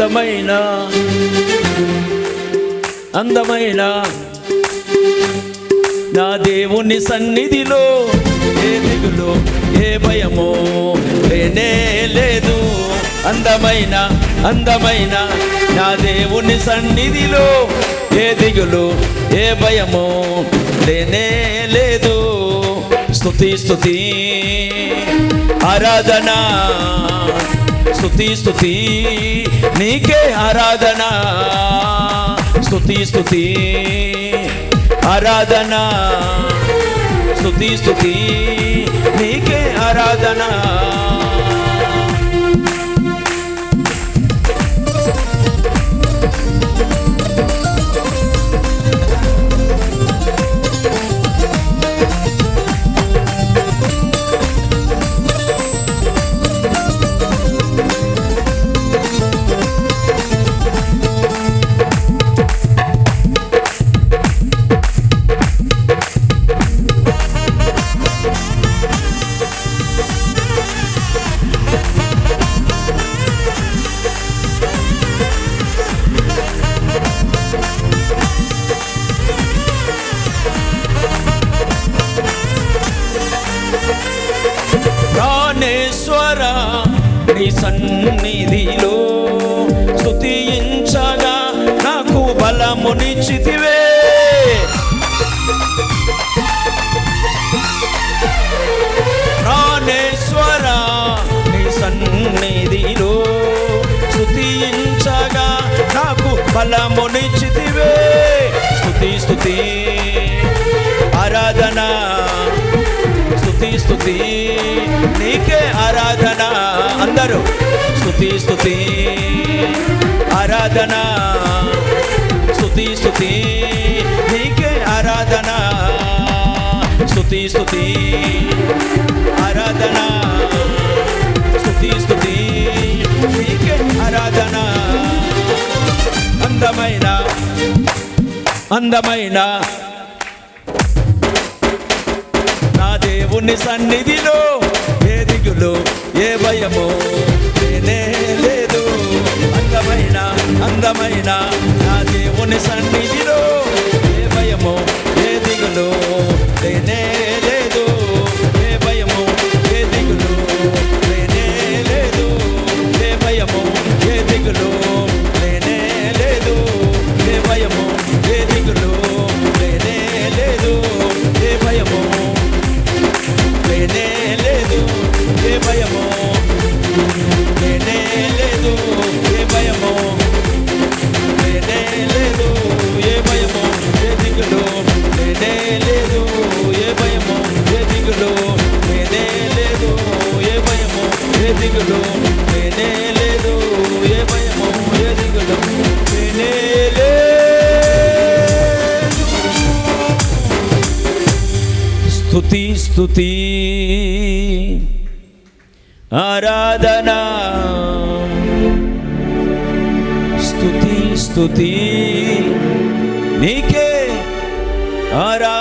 అందమైన అందమైన. నా దేవుని సన్నిధిలో ఏ దిగులు ఏ భయమో లేనే లేదు. అందమైన అందమైన. నా దేవుని సన్నిధిలో ఏ దిగులు ఏ భయమో లేనే లేదు. స్తుతి స్తుతి. ఆరాధనా. స్థుతి స్థుతి నీకే ఆరాధన. స్థుతి స్థుతి ఆరాధన. స్థుతి స్థుతి నీకే ఆరాధన. నీ సన్నిధిలో స్థుతించగా నాకు బలమునిచితివే ప్రాణేశ్వర నీ సన్నిధిలో స్థుతించగా నాకు బలమునిచితివే స్థుతి స్థుతి ఆరాధన స్థుతి స్థుతి నీకే ఆరాధనా. అందరూ. స్థుతి స్థుతి ఆరాధన. స్థుతి స్థుతి నీకే ఆరాధన. స్థుతి స్థుతి ఆరాధన. స్థుతి స్థుతి నీకే ఆరాధన. అందమైన అందమైన. నా దేవుని సన్నిధిలో దిగులు ఏ భయము లేనే లేదు. అందమైన అందమైన నా దేవుని సన్నిధిలో. స్థుతి స్థుతి ఆరాధనా. స్థుతి స్థుతి నీకే ఆరా